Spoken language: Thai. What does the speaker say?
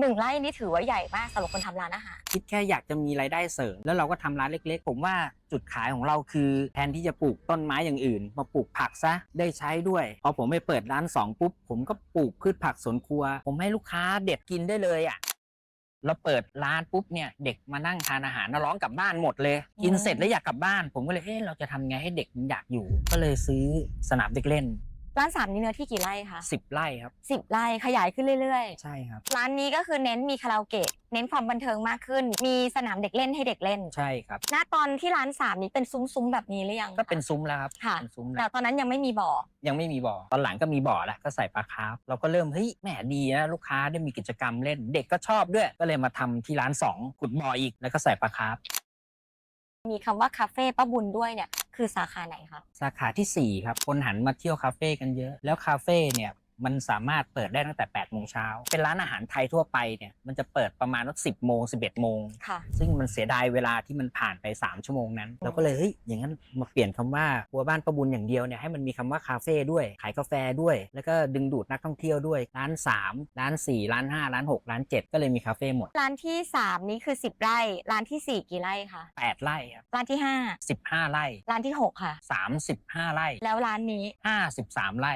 หนึ่งไร่นี่ถือว่าใหญ่มากสำหรับคนทำร้านอาหาร คิดแค่อยากจะมีรายได้เสริม แล้วเราก็ทำร้านเล็กๆ ผมว่าจุดขายของเราคือแทนที่จะปลูกต้นไม้อย่างอื่น มาปลูกผักซะได้ใช้ด้วย พอผมไปเปิดร้านสองปุ๊บ ผมก็ปลูกพืชผักสวนครัว ผมให้ลูกค้าเด็ดกินได้เลยอะเราเปิดร้านปุ๊บเนี่ยเด็กมานั่งทานอาหารน่าร้องกลับบ้านหมดเลย กินเสร็จแล้วอยากกลับบ้าน ผมก็เลยเอ๊ะเราจะทำไงให้เด็กมันอยากอยู่ ก็เลยซื้อสนามเด็กเล่น ร้านสามนี้เนื้อที่กี่ไร่คะ10ไร่ครับสิบไร่ขยายขึ้นเรื่อยใช่ครับๆร้านนี้ก็คือเน้นมีคาราโอเกะเน้นความบันเทิงมากขึ้น มีสนามเด็กเล่นให้เด็กเล่นใช่ครับณตอนที่ร้านสามนี้เป็นซุ้มๆแบบนี้หรือยังก็เป็นซุ้มแล้วครับค่ะเป็นซุ้มแต่แล้วตอนนั้นยังไม่มีบ่อยังไม่มีบ่อตอนหลังก็มีบ่อแล้วก็ใส่ปลาคาร์ฟเราก็เริ่มเฮ้ยแหมดีนะลูกค้าได้มีกิจกรรมเล่นเด็กก็ชอบด้วย ก็เลยมาทำที่ร้านสองขุดบ่ออีกแล้วก็ใส่ปลาคาร์ฟมีคำว่าคาเฟ่ป้าบุญด้วยเนี่ย คือสาขาไหนคะ สาขาทีสี่ 4 ครับ คนหันมาเที่ยวคาเฟ่กันเยอะ แล้วคาเฟ่เนี่ย มันสามารถเปิดได้ตั้งแต่8โมงเช้าเป็นร้านอาหารไทยทั่วไปเนี่ยมันจะเปิดประมาณว่า10โมง11โมงค่ะซึ่งมันเสียดายเวลาที่มันผ่านไป 3 ชั่วโมงนั้นเราก็เลยเฮ้ยอย่างนั้นมาเปลี่ยนคำว่าครัวบ้านประบุญอย่างเดียวเนี่ยให้มันมีคำว่าคาเฟ่ด้วยขายกาแฟด้วย แล้วก็ดึงดูดนักท่องเที่ยวด้วยร้าน 3 ร้าน 4 ร้าน 5 ร้าน 6 ร้าน 7 ก็เลยมีคาเฟ่หมด ร้านที่สามนี้คือสิบไร่ ร้านที่สี่กี่ไร่คะ8 ไร่ครับร้านที่ห้า15 ไร่ ร้านที่หกค่ะ 35 ไร่ แล้วร้านนี้ 53 ไร่